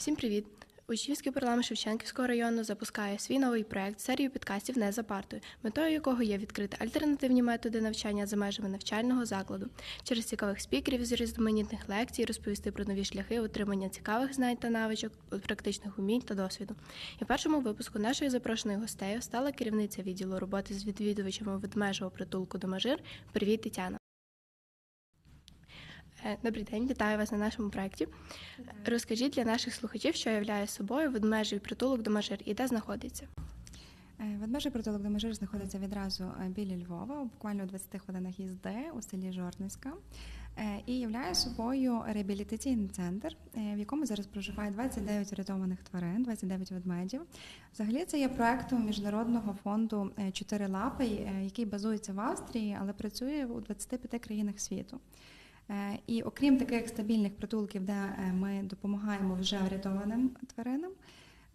Всім привіт! Учнівський парламент Шевченківського району запускає свій новий проект серію підкастів не за партою, метою якого є відкрити альтернативні методи навчання за межами навчального закладу, через цікавих спікерів з різноманітних лекцій розповісти про нові шляхи отримання цікавих знань та навичок, практичних умінь та досвіду. І в першому випуску нашою запрошеною гостею стала керівниця відділу роботи з відвідувачами ведмежого притулку Домажир. Привіт, Тетяна! Е, Добрий день, вітаю вас на нашому проєкті. Розкажіть для наших слухачів, що являє собою ведмежий притулок Домажир і де знаходиться. Е, Ведмежий притулок Домажир знаходиться відразу е, біля Львова, буквально у 20 хвилинах їзди у селі Жорниська, е, і являє собою реабілітаційний центр, в якому зараз проживає 29 врятованих тварин, 29 ведмедів. Взагалі це є проектом міжнародного фонду «Чотири лапи, який базується в Австрії, але працює у 25 країнах світу. Е, І окрім таких стабільних притулків, де е, ми допомагаємо вже врятованим тваринам,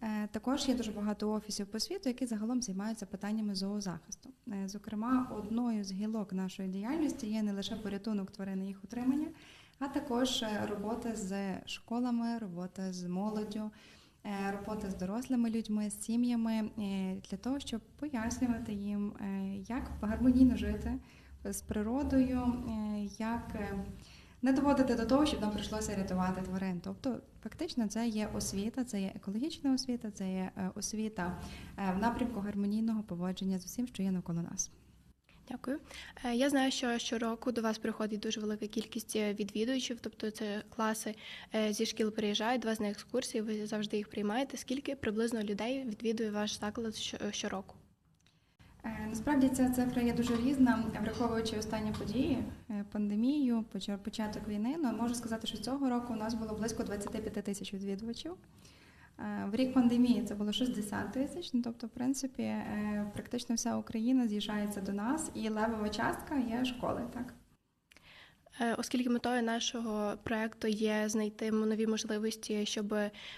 е, також є дуже багато офісів по світу, які загалом займаються питаннями зоозахисту. Зокрема, одною з гілок нашої діяльності є не лише порятунок тварин і їх утримання, а також робота з школами, робота з молоддю. Робота з дорослими людьми, з сім'ями для того, щоб пояснювати їм, як гармонійно жити з природою, е, як е, не доводити до того, щоб нам прийшлося рятувати тварин. Тобто, фактично, це є освіта, це є екологічна освіта, це є е, освіта в напрямку гармонійного поводження з усім, що є навколо нас. Дякую. Я знаю, що щороку до вас приходить дуже велика кількість відвідувачів, тобто це класи зі шкіл приїжджають, до вас на екскурсії, ви завжди їх приймаєте. Скільки приблизно людей відвідує ваш заклад щороку? Насправді ця цифра є дуже різна, враховуючи останні події, е, пандемію, початок війни. Ну, можу сказати, що цього року у нас було близько 25 тисяч відвідувачів. Е, В рік пандемії це було 60 тисяч. Ну, тобто, в принципі, е, практично вся Україна з'їжджається до нас, і левова частка є школи. Так Оскільки метою нашого проекту є знайти нові можливості, щоб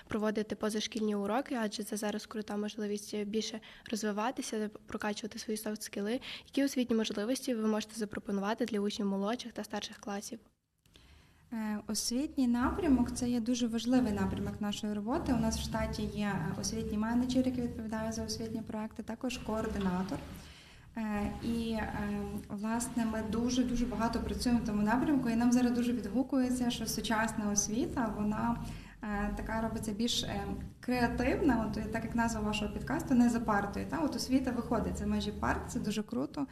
проводити позашкільні уроки, адже це зараз крута можливість більше розвиватися, прокачувати свої софт-скіли. Які освітні можливості ви можете запропонувати для учнів молодших та старших класів? Е, Освітній напрямок це є дуже важливий напрямок нашої роботи. У нас в штаті є е, освітній менеджер, який відповідає за освітні проекти, також координатор. Е, І е, власне ми дуже дуже багато працюємо в тому напрямку, і нам зараз дуже відгукується, що сучасна освіта вона е, така робиться більш креативна. От так як назва вашого підкасту, не за партою. Та от освіта виходить за межі парк, це дуже круто.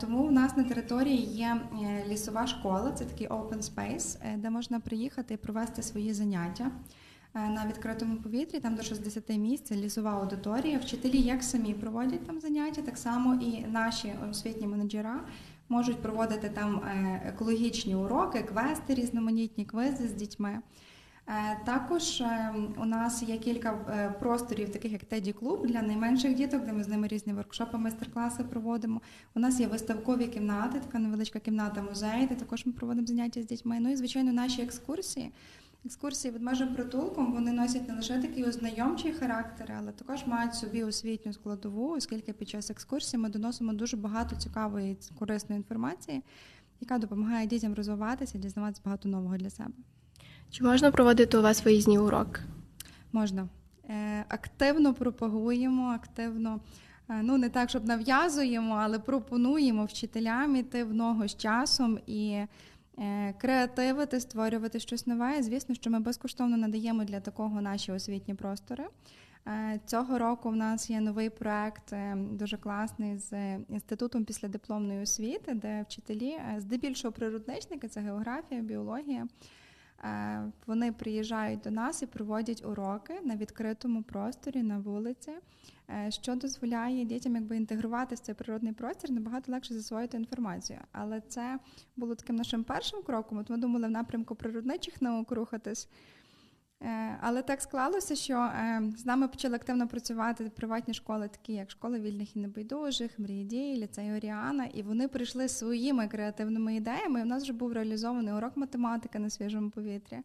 Тому у нас на території є лісова школа, це такий open space, де можна приїхати і провести свої заняття на відкритому повітрі. Там до 60 місць, лісова аудиторія. Вчителі як самі проводять там заняття, так само і наші освітні менеджера можуть проводити там е, екологічні уроки, квести, різноманітні квизи з дітьми. Е, Також е, у нас є кілька е, просторів, таких як Теді Клуб для найменших діток, де ми з ними різні воркшопи, майстер-класи проводимо. У нас є виставкові кімнати, така невеличка кімната музей, де також ми проводимо заняття з дітьми. Ну і звичайно, наші екскурсії. Екскурсії від межем притулком вони носять не лише такий ознайомчий характер, але також мають собі освітню складову, оскільки під час екскурсії ми доносимо дуже багато цікавої і корисної інформації, яка допомагає дітям розвиватися, дізнаватися багато нового для себе. Чи можна проводити у вас виїзні уроки? Можна. Е, активно пропагуємо, активно, е, ну не так, щоб нав'язуємо, але пропонуємо вчителям іти в ногу з часом і креативити, створювати щось нове. Звісно, що ми безкоштовно надаємо для такого наші освітні простори. Е, Цього року в нас є новий проект е, дуже класний з інститутом післядипломної освіти, де вчителі, е, здебільшого природничники, це географія, біологія. Е, Вони приїжджають до нас і проводять уроки на відкритому просторі на вулиці, е, що дозволяє дітям якби інтегрувати в цей природний простір набагато легше засвоїти інформацію. Але це було таким нашим першим кроком. От ми думали в напрямку природничих наук рухатись. Е, Але так склалося, що е, з нами почали активно працювати приватні школи, такі як школа вільних і небайдужих, мрії дії, ліцей Оріана, і вони прийшли своїми креативними ідеями. У нас вже був реалізований урок математики на свіжому повітрі.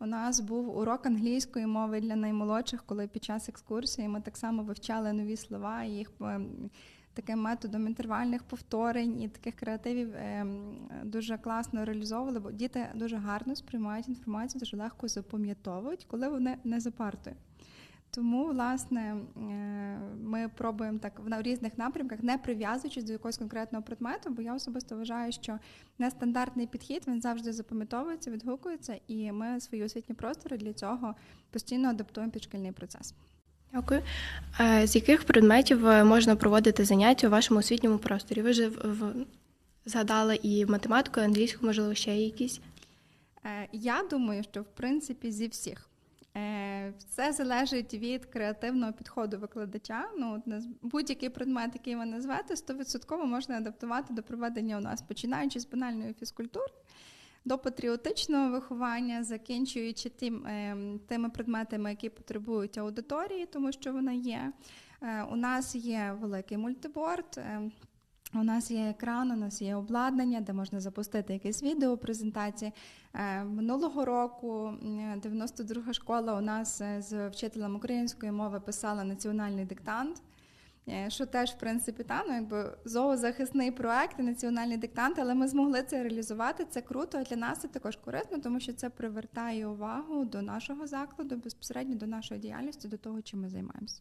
У нас був урок англійської мови для наймолодших, коли під час екскурсії ми так само вивчали нові слова і їх ем, таким методом інтервальних повторень і таких креативів ем, дуже класно реалізовували, бо діти дуже гарно сприймають інформацію, дуже легко запам'ятовують, коли вони не за партою. Тому, власне, е, ми пробуємо так в різних напрямках, не прив'язуючись до якогось конкретного предмету, бо я особисто вважаю, що нестандартний підхід він завжди запам'ятовується, відгукується, і ми свої освітні простори для цього постійно адаптуємо під шкільний процес. Дякую. З яких предметів е, можна проводити заняття у вашому освітньому просторі? Ви вже згадали і математику, і англійську, можливо, ще якісь. Е, Я думаю, що в принципі зі всіх. Е, Все залежить від креативного підходу викладача. Ну, будь-який предмет, який ви назвете, 100% можна адаптувати до проведення у нас, починаючи з банальної фізкультури до патріотичного виховання, закінчуючи тим, ем, тими предметами, які потребують аудиторії, тому що вона є. Е, У нас є великий мультиборд. ем, у нас є екран, у нас є обладнання, де можна запустити якесь відео презентації. Е, Минулого року, м, 92 школа, у нас е, з вчителем української мови писала національний диктант. Е, Що теж, в принципі, та, ну, якби зоозахисний проект і національний диктант, але ми змогли це реалізувати. Це круто, для нас це також корисно, тому що це привертає увагу до нашого закладу, безпосередньо до нашої діяльності, до того, чим ми займаємося.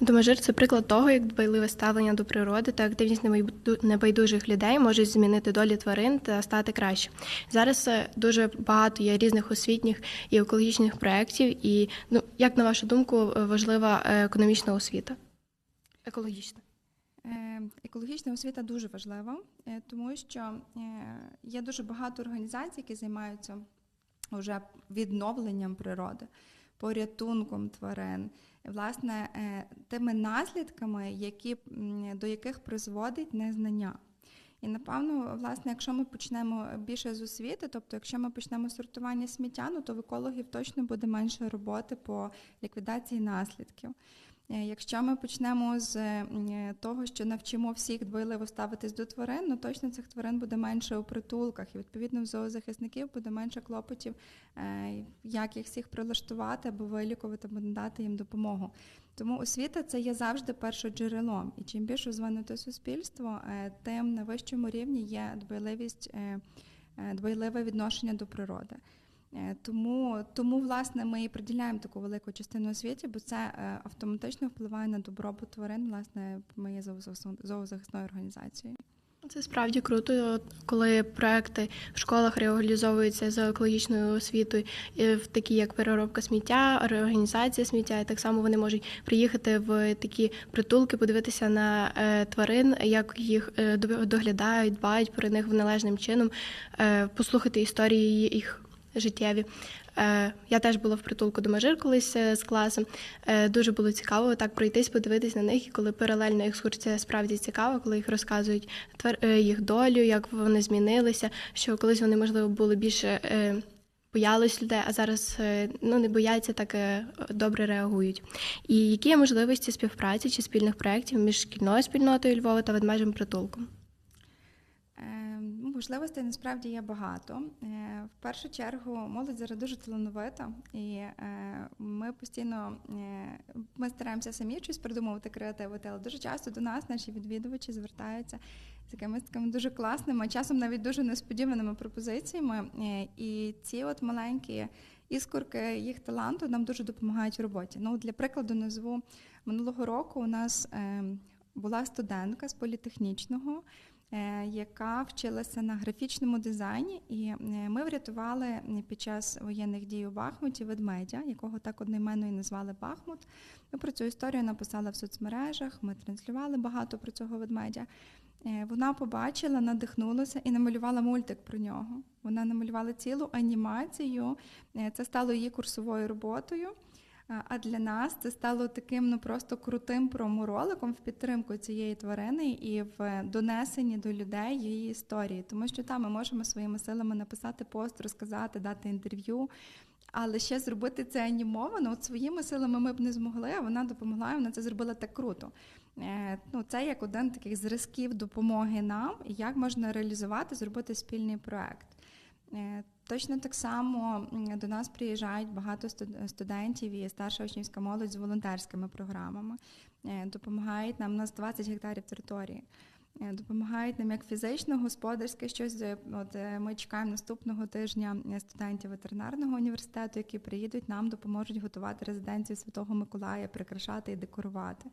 Домажир це приклад того, як дбайливе ставлення до природи та активність небайду- небайдужих людей можуть змінити долі тварин та стати краще. Зараз е, дуже багато є різних освітніх і екологічних проєктів. І ну, як на вашу думку, е, важлива економічна освіта? Екологічна. Е, Екологічна освіта дуже важлива, е, тому що е, є дуже багато організацій, які займаються вже відновленням природи, порятунком тварин, власне, тими наслідками, які, до яких призводить незнання. І напевно, власне, якщо ми почнемо більше з освіти, тобто, якщо ми почнемо сортування сміття, ну, то в екологів точно буде менше роботи по ліквідації наслідків. Е, Якщо ми почнемо з е, того, що навчимо всіх дбайливо ставитись до тварин, ну точно цих тварин буде менше у притулках, і відповідно в зоозахисників буде менше клопотів, е, як їх всіх прилаштувати або вилікувати, або надати їм допомогу. Тому освіта це є завжди першоджерелом. І чим більш розвинуте суспільство, е, тим на вищому рівні є дбайливість, е, е, дбайливе відношення до природи. Е, Тому, тому, власне, ми і приділяємо таку велику частину освіті, бо це е, автоматично впливає на добробут тварин. Власне, ми є зоозахисною- організацією. Це справді круто, коли проекти в школах реалізовуються за екологічною освітою, в такі як переробка сміття, реорганізація сміття, і так само вони можуть приїхати в такі притулки, подивитися на е, тварин, як їх е, до- доглядають, дбають про них належним чином, е, послухати історії їх життєві. Е, Я теж була в притулку до Мажир колись е, з класом. Е, Дуже було цікаво так пройтись, подивитись на них. І коли паралельно екскурсія справді цікава, коли їх розказують їх долю, як вони змінилися, що колись вони, можливо, були більше боялись людей, а зараз ну, не бояться, так добре реагують. І які є можливості співпраці чи спільних проєктів між шкільною спільнотою Львова та ведмежим притулком? Можливостей насправді є багато. Е, В першу чергу молодь зараз дуже талановита, і е, ми постійно е, ми стараємося самі щось придумувати, креативити, але дуже часто до нас наші відвідувачі звертаються з якимись такими дуже класними, часом навіть дуже несподіваними пропозиціями. І ці от маленькі іскорки їх таланту нам дуже допомагають в роботі. Ну, для прикладу, назву минулого року у нас е, була студентка з політехнічного яка вчилася на графічному дизайні, і е, ми врятували е, під час воєнних дій у Бахмуті ведмедя, якого так одноіменно і назвали Бахмут. Ми про цю історію написали в соцмережах, ми транслювали багато про цього ведмедя. Е, Вона побачила, надихнулася і намалювала мультик про нього. Вона намалювала цілу анімацію. Е, Це стало її курсовою роботою. А- для нас це стало таким ну просто крутим промороликом в підтримку цієї тварини і в донесенні до людей її історії. Тому що там ми можемо своїми силами написати пост, розказати, дати інтерв'ю. Але ще зробити це анімовано, от своїми силами ми б не змогли, а вона допомогла, і вона це зробила так круто. Е, Ну, це як один таких зразків допомоги нам, і як можна реалізувати, зробити спільний проект. Е, Точно так само до нас приїжджають багато студентів і старша учнівська молодь з волонтерськими програмами. Е, Допомагають нам у нас 20 гектарів території. Е, Допомагають нам як фізично, господарське щось. От е, ми чекаємо наступного тижня студентів ветеринарного університету, які приїдуть, нам допоможуть готувати резиденцію Святого Миколая, прикрашати і декорувати.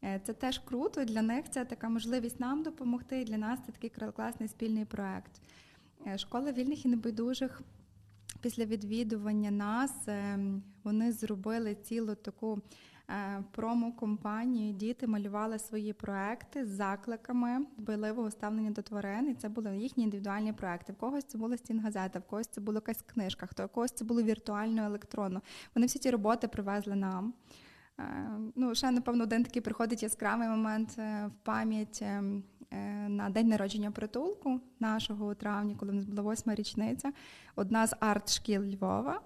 Це теж круто. Для них це така можливість нам допомогти. І для нас це такий класний спільний проект. Е, Школа вільних і небайдужих після відвідування нас е, вони зробили цілу таку е, промо-компанію. Діти малювали свої проекти з закликами дбайливого ставлення до тварин. І це були їхні індивідуальні проекти. В когось це була стінгазета, в когось це була якась книжка, хто в когось це було віртуально електронно. Вони всі ці роботи привезли нам. Е, Ну, ще, напевно, один такий приходить яскравий момент в пам'ять е, е, на день народження притулку нашого у травні, коли в нас була восьма річниця. Одна з арт-шкіл Львова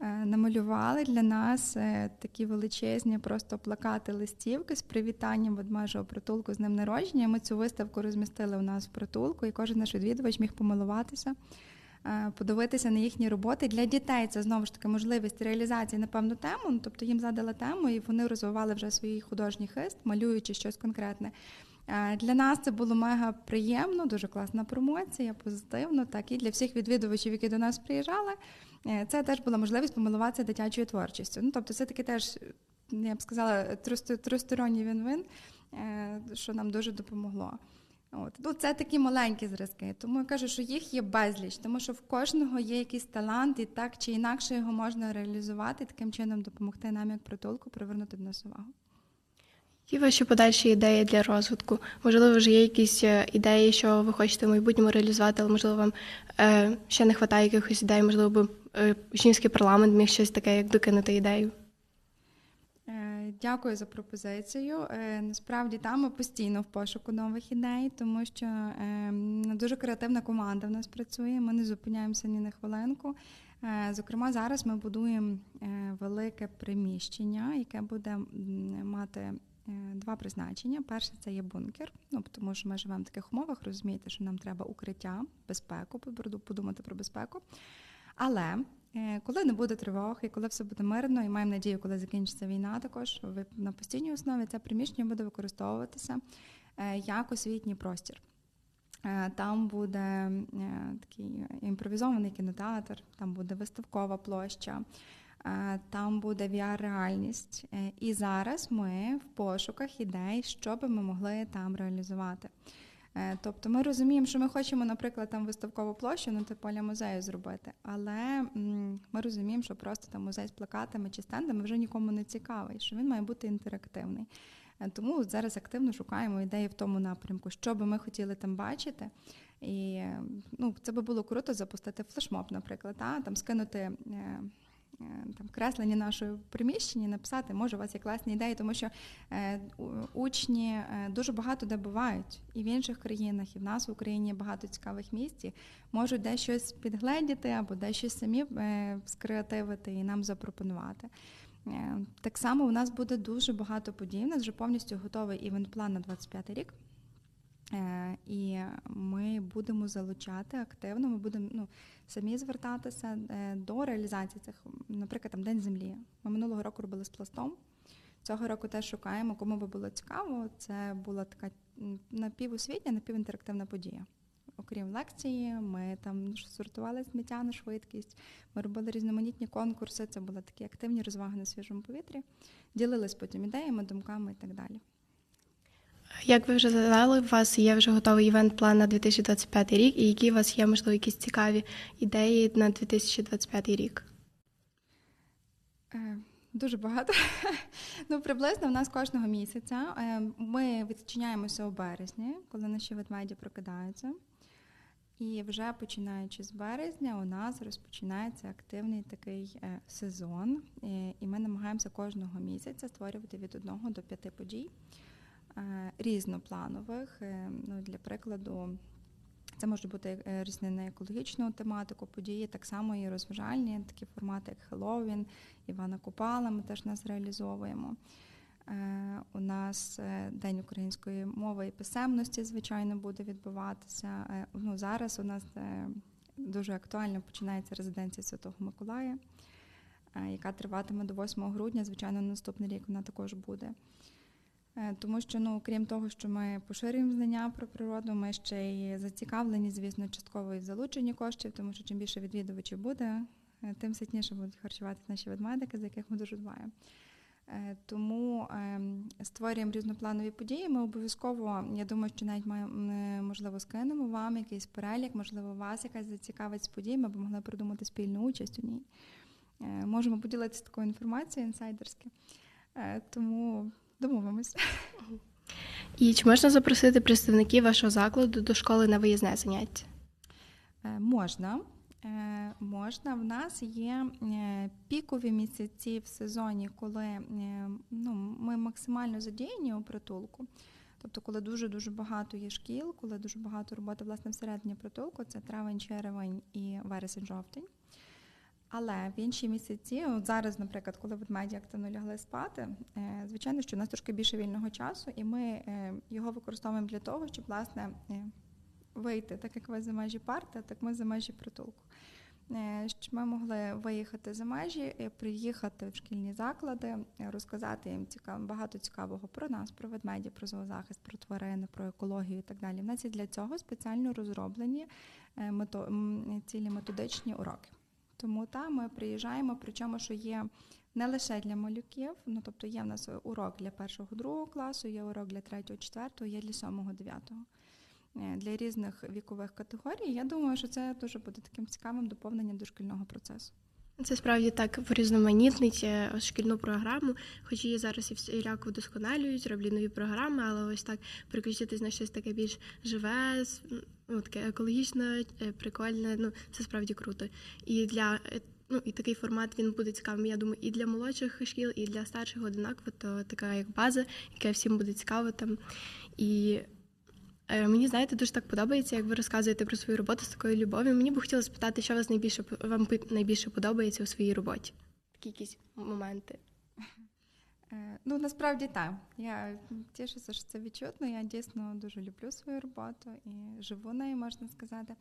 е, намалювали для нас е, такі величезні просто плакати листівки з привітанням ведмежого притулку з ним народження. Ми цю виставку розмістили у нас в притулку, і кожен наш відвідувач міг помилуватися. е, Подивитися на їхні роботи для дітей це знову ж таки можливість реалізації на певну тему. Тобто їм задали тему, і вони розвивали вже свій художній хист, малюючи щось конкретне. Е, Для нас це було мега приємно, дуже класна промоція, позитивно. Так і для всіх відвідувачів, які до нас приїжджали, е, це теж була можливість помилуватися дитячою творчістю. Ну тобто, це таки теж, я б сказала, тристо- тристоронній він-вин, е, що нам дуже допомогло. От. Ну, це такі маленькі зразки. Тому я кажу, що їх є безліч, тому що в кожного є якийсь талант, і так чи інакше його можна реалізувати, таким чином допомогти нам, як притулку, привернути до нас увагу. Які ваші подальші ідеї для розвитку? Можливо, вже є якісь е, ідеї, що ви хочете в майбутньому реалізувати, але можливо вам е, ще не вистачає якихось ідей, можливо, би е, учнівський парламент міг щось таке, як докинути ідею. Дякую за пропозицію. Насправді там ми постійно в пошуку нових ідей, тому що е, дуже креативна команда в нас працює. Ми не зупиняємося ні на хвилинку. Зокрема, зараз ми будуємо велике приміщення, яке буде мати два призначення. Перше це є бункер. Ну тому що ми живемо в таких умовах, розумієте, що нам треба укриття, безпеку, подумати про безпеку. Але е, коли не буде тривог, і коли все буде мирно, і маємо надію, коли закінчиться війна, також на постійній основі це приміщення буде використовуватися е, як освітній простір. Е, Там буде е, такий імпровізований кінотеатр, там буде виставкова площа, е, там буде VR-реальність. Е, І зараз ми в пошуках ідей, що би ми могли там реалізувати. Е, Тобто ми розуміємо, що ми хочемо, наприклад, там виставкову площу на типу поля музею зробити, але ми розуміємо, що просто там музей з плакатами чи стендами вже нікому не цікавий, що він має бути інтерактивний. Е, Тому зараз активно шукаємо ідеї в тому напрямку, що би ми хотіли там бачити. І ну, це би було круто запустити флешмоб, наприклад, та, там скинути. Е, Там креслення нашої приміщення, написати, може, у вас є класні ідеї, тому що е, учні е, дуже багато де бувають і в інших країнах, і в нас в Україні багато цікавих місць, можуть десь щось підгледіти або десь щось самі скреативити і нам запропонувати. Так само у нас буде дуже багато подій. У нас вже повністю готовий івент-план на 25 рік. Е, І ми будемо залучати активно, ми будемо ну, самі звертатися е, до реалізації цих, наприклад, там День землі. Ми минулого року робили з пластом. Цього року теж шукаємо, кому би було цікаво. Це була така напівосвітня, напівінтерактивна подія. Окрім лекції, ми там сортували сміття на швидкість, ми робили різноманітні конкурси. Це були такі активні розваги на свіжому повітрі, ділились потім ідеями, думками і так далі. Як ви вже задали, у вас є вже готовий івент-план на 2025 рік, і які у вас є, можливо, якісь цікаві ідеї на 2025 рік? Е, Дуже багато. ну, приблизно в нас кожного місяця. е, Ми відчиняємося у березні, коли наші ведмеді прокидаються. І вже починаючи з березня, у нас розпочинається активний такий е, сезон, і ми намагаємося кожного місяця створювати від одного до п'яти подій різнопланових. Е, Ну, для прикладу, це може бути е, різні на екологічну тематику події, так само і розважальні, такі формати, як Хеллоуін, Івана Купала, ми теж нас реалізовуємо. Е, У нас е, День української мови і писемності, звичайно, буде відбуватися. Е, Ну, зараз у нас е, дуже актуально починається резиденція Святого Миколая, е, яка триватиме до 8 грудня. Звичайно, наступний рік вона також буде. Е, Тому що, ну, крім того, що ми поширюємо знання про природу, ми ще й зацікавлені, звісно, частково і в залученні коштів, тому що чим більше відвідувачів буде, е, тим ситніше будуть харчувати наші ведмедики, за яких ми дуже дбаємо. Е, Тому ем, створюємо різнопланові події. Ми обов'язково, я думаю, що навіть е, можливо, скинемо вам якийсь перелік, можливо, вас якась зацікавить з подій, ми б могли придумати спільну участь у ній. Можемо поділитися такою інформацією інсайдерськи. Е, Тому домовимося. І чи можна запросити представників вашого закладу до школи на виїзне заняття? Е, Можна. Е, Можна. В нас є е, пікові місяці в сезоні, коли ну, ми максимально задіяні у притулку. Тобто, коли дуже-дуже багато є шкіл, коли дуже багато роботи власне всередині притулку, це травень, червень і вересень, жовтень. Але в інші місяці, от зараз, наприклад, коли ведмеді активно лягли спати, е, звичайно, що у нас трошки більше вільного часу, і ми е, його використовуємо для того, щоб власне е, вийти, так як ви за межі парти, так ми за межі притулку. Щоб ми могли виїхати за межі, приїхати в шкільні заклади, розказати їм цікаво, багато цікавого про нас, про ведмеді, про зоозахист, про тварини, про екологію і так далі. У нас є для цього спеціально розроблені мето- цілі методичні уроки. Тому там ми приїжджаємо, причому що є не лише для малюків, ну тобто є в нас урок для першого, другого класу, є урок для третього, четвертого, є для сьомого, дев'ятого. Е, Для різних вікових категорій. Я думаю, що це дуже буде таким цікавим доповненням дошкільного процесу. Це справді так врізноманітнить е, шкільну програму, хоч її зараз і всіляко вдосконалюють, роблять нові програми, але ось так переключитись на щось таке більш живе, ну, таке екологічне, прикольне. Ну це справді круто. І для е, ну і такий формат він буде цікавим. Я думаю, і для молодших шкіл, і для старших однаково, то така як база, яка всім буде цікаво там. І Мені знаєте, дуже так подобається, як ви розказуєте про свою роботу з такою любов'ю. Мені б хотілося спитати, що вас найбільше вам найбільше подобається у своїй роботі? Такі якісь моменти. Е, Ну, насправді так. Я тішуся, що це відчутно. Я дійсно дуже люблю свою роботу і живу нею, можна сказати.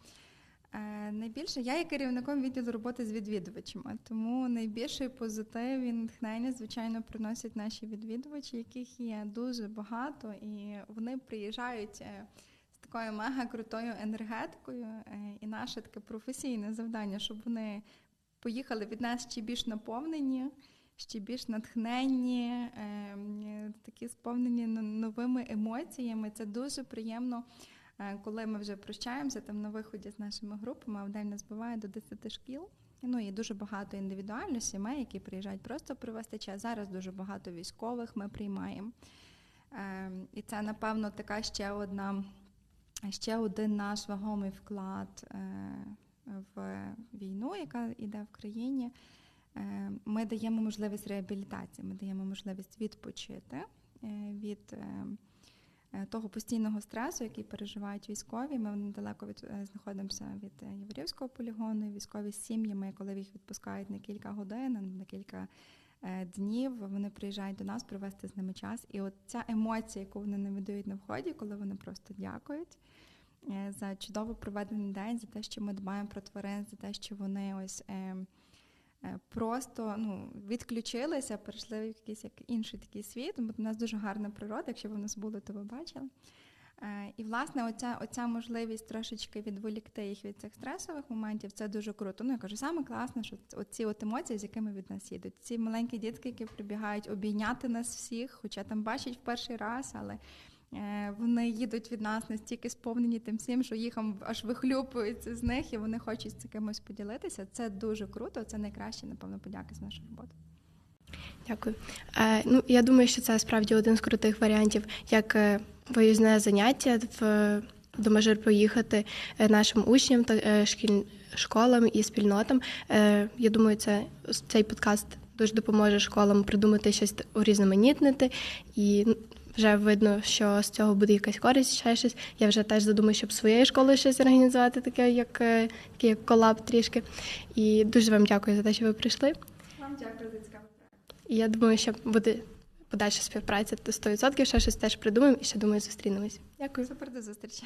Е, Найбільше я є керівником відділу роботи з відвідувачами, тому найбільший позитив і натхнення, звичайно, приносять наші відвідувачі, яких є дуже багато, і вони приїжджають е, з такою мега крутою енергетикою. е, І наше таке професійне завдання, щоб вони поїхали від нас ще більш наповнені ще більш натхненні, такі сповнені новими емоціями. Це дуже приємно, коли ми вже прощаємося там на виході з нашими групами. а В день нас буває до 10 шкіл. Ну і дуже багато індивідуально сімей, які приїжджають просто провести час. Зараз дуже багато військових ми приймаємо. Ем, І це, напевно, така ще одна, ще один наш вагомий вклад е, в війну, яка йде в країні. Е, Ми даємо можливість реабілітації, ми даємо можливість відпочити е, від е, е, того постійного стресу, який переживають військові. Ми недалеко від е, знаходимося від е, Яворівського полігону. Військові з сім'ями, коли їх відпускають на кілька годин, на кілька е, днів, вони приїжджають до нас провести з ними час. І от ця емоція, яку вони не видають на вході, коли вони просто дякують. е, За чудово проведений день, за те, що ми дбаємо про тварин, за те, що вони ось е, е, просто ну, відключилися, перейшли в якийсь як інший такий світ. Бо у нас дуже гарна природа, якщо ви в нас були, то ви бачили. Е, І, власне, оця, оця можливість трошечки відволікти їх від цих стресових моментів, це дуже круто. Ну, я кажу, саме класне, що оці от емоції, з якими від нас їдуть. Ці маленькі дітки, які прибігають обійняти нас всіх, хоча там бачать в перший раз, але е, вони їдуть від нас настільки сповнені тим всім, що їх аж вихлюпується з них, і вони хочуть з кимось поділитися. Це дуже круто. Це найкраще, напевно, подяки з нашої роботи. Дякую. Е, ну, я думаю, що це справді один з крутих варіантів, як е, виїзне заняття в до Межир поїхати е, нашим учням та е, шкіль, школам і спільнотам. Е, я думаю, це цей подкаст дуже допоможе школам придумати щось урізноманітнити і. Вже видно, що з цього буде якась користь, ще щось. Я вже теж задумаю, щоб своєю школою щось організувати, таке як, е, такий як колаб трішки. І дуже вам дякую за те, що ви прийшли. Вам дякую за проект. І я думаю, що буде подальша співпраця до 100%, ще щось теж придумаємо і ще думаю, зустрінемось. Дякую. Супер до зустрічі.